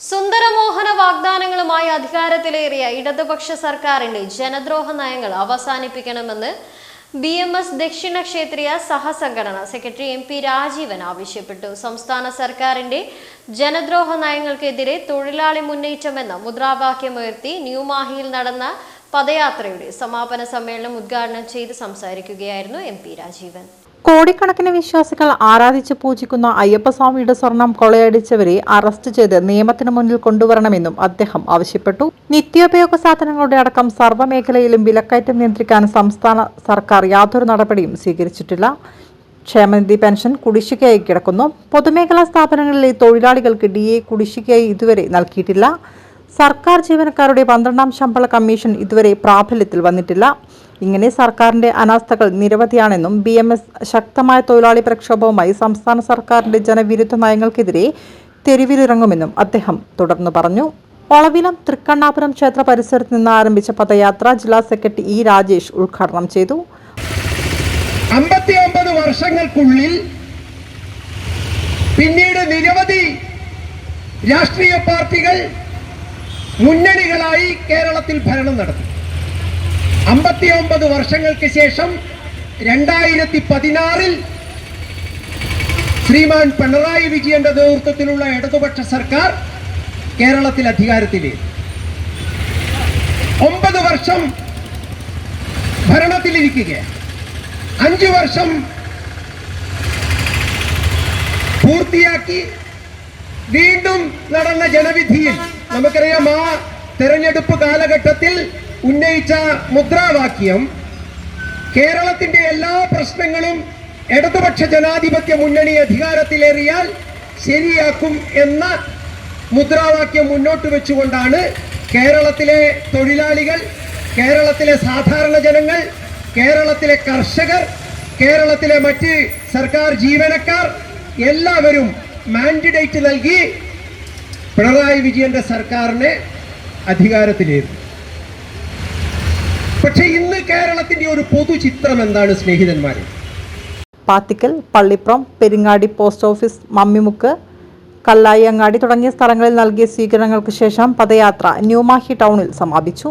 സുന്ദരമോഹന വാഗ്ദാനങ്ങളുമായി അധികാരത്തിലേറിയ ഇടതുപക്ഷ സർക്കാരിന്റെ ജനദ്രോഹ നയങ്ങൾ അവസാനിപ്പിക്കണമെന്ന് ബി എം എസ് ദക്ഷിണ ക്ഷേത്രീയ സഹസംഘടന സെക്രട്ടറി എം പി രാജീവൻ ആവശ്യപ്പെട്ടു. സംസ്ഥാന സർക്കാരിന്റെ ജനദ്രോഹ നയങ്ങൾക്കെതിരെ തൊഴിലാളി മുന്നേറ്റമെന്ന മുദ്രാവാക്യമുയർത്തി ന്യൂമാഹിയിൽ നടന്ന പദയാത്രയുടെ സമാപന സമ്മേളനം ഉദ്ഘാടനം ചെയ്ത് സംസാരിക്കുകയായിരുന്നു എം രാജീവൻ. കോടിക്കണക്കിന് വിശ്വാസികൾ ആരാധിച്ച് പൂജിക്കുന്ന അയ്യപ്പസ്വാമിയുടെ സ്വർണം കൊളയടിച്ചവരെ അറസ്റ്റ് ചെയ്ത് നിയമത്തിന് മുന്നിൽ കൊണ്ടുവരണമെന്നും അദ്ദേഹം ആവശ്യപ്പെട്ടു. നിത്യോപയോഗ സാധനങ്ങളുടെ അടക്കം സർവമേഖലയിലും വിലക്കയറ്റം നിയന്ത്രിക്കാൻ സംസ്ഥാന സർക്കാർ യാതൊരു നടപടിയും സ്വീകരിച്ചിട്ടില്ല. ക്ഷേമനിധി പെൻഷൻ കുടിശ്ശികയായി കിടക്കുന്നു. പൊതുമേഖലാ സ്ഥാപനങ്ങളിലെ തൊഴിലാളികൾക്ക് ഡി എ കുടിശ്ശികയായി ഇതുവരെ നൽകിയിട്ടില്ല. സർക്കാർ ജീവനക്കാരുടെ പന്ത്രണ്ടാം ശമ്പള കമ്മീഷൻ ഇതുവരെ പ്രാബല്യത്തിൽ വന്നിട്ടില്ല. ഇങ്ങനെ സർക്കാരിന്റെ അനാസ്ഥകൾ നിരവധിയാണെന്നും ബി എം എസ് ശക്തമായ തൊഴിലാളി പ്രക്ഷോഭവുമായി സംസ്ഥാന സർക്കാരിന്റെ ജനവിരുദ്ധ നയങ്ങൾക്കെതിരെ തെരുവിലിറങ്ങുമെന്നും അദ്ദേഹം തുടർന്ന് പറഞ്ഞു. ഒളവിലം തൃക്കണ്ണാപുരം ക്ഷേത്ര പരിസരത്ത് നിന്ന് ആരംഭിച്ച പദയാത്ര ജില്ലാ സെക്രട്ടറി ഇ രാജേഷ് ഉദ്ഘാടനം ചെയ്തു. വർഷങ്ങൾക്കുള്ളിൽ പിന്നീട് നിരവധി രാഷ്ട്രീയ പാർട്ടികൾ മുന്നണികളായി കേരളത്തിൽ ഭരണം നടത്തി. അമ്പത്തി ഒമ്പത് വർഷങ്ങൾക്ക് ശേഷം രണ്ടായിരത്തി പതിനാറിൽ ശ്രീമാൻ പിണറായി വിജയന്റെ നേതൃത്വത്തിലുള്ള ഇടതുപക്ഷ സർക്കാർ കേരളത്തിൽ അധികാരത്തിൽ ഒമ്പത് വർഷം ഭരണത്തിലിരിക്കുക അഞ്ചു വർഷം പൂർത്തിയാക്കി വീണ്ടും നടന്ന ജനവിധിയിൽ നമുക്കറിയാം ആ തെരഞ്ഞെടുപ്പ് കാലഘട്ടത്തിൽ ഉന്നയിച്ച മുദ്രാവാക്യം കേരളത്തിന്റെ എല്ലാ പ്രശ്നങ്ങളും ഇടതുപക്ഷ ജനാധിപത്യ മുന്നണി അധികാരത്തിലേറിയാൽ ശരിയാക്കും എന്ന മുദ്രാവാക്യം മുന്നോട്ട് വെച്ചുകൊണ്ടാണ് കേരളത്തിലെ തൊഴിലാളികൾ കേരളത്തിലെ സാധാരണ ജനങ്ങൾ കേരളത്തിലെ കർഷകർ കേരളത്തിലെ മറ്റ് സർക്കാർ ജീവനക്കാർ എല്ലാവരും മാൻഡിഡേറ്റ് നൽകി പിണറായി വിജയന്റെ സർക്കാരിനെ അധികാരത്തിലേറി പക്ഷെ ഇന്ന് കേരളത്തിന്റെ ഒരു പൊതുചിത്രം എന്താണ് സ്നേഹിതന്മാരെ? പാത്തിക്കൽ പള്ളിപ്പുറം പെരിങ്ങാടി പോസ്റ്റ് ഓഫീസ് മമ്മിമുക്ക് കല്ലായി അങ്ങാടി തുടങ്ങിയ സ്ഥലങ്ങളിൽ നൽകിയ സ്വീകരണങ്ങൾക്ക് ശേഷം പദയാത്ര ന്യൂമാഹി ടൗണിൽ സമാപിച്ചു.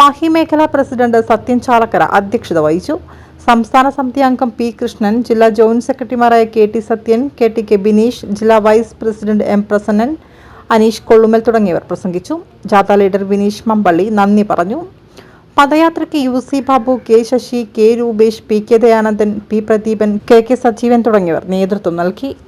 മാഹി മേഖലാ പ്രസിഡന്റ് സത്യൻ ചാലക്കര അധ്യക്ഷത വഹിച്ചു. സംസ്ഥാന സമിതി അംഗം പി കൃഷ്ണൻ ജില്ലാ ജോയിന്റ് സെക്രട്ടറിമാരായ K T Sathyan K T K Bineesh ജില്ലാ vice president M Prasannan Aneesh Kollumal തുടങ്ങിയവർ പ്രസംഗിച്ചു. ജാഥ ലീഡർ വിനീഷ് മമ്പള്ളി നന്ദി പറഞ്ഞു. പദയാത്രയ്ക്ക് U C Babu K Sasi K Rupesh P K Dayanandan P Pradeepan K K Sajeevan തുടങ്ങിയവർ നേതൃത്വം നൽകി.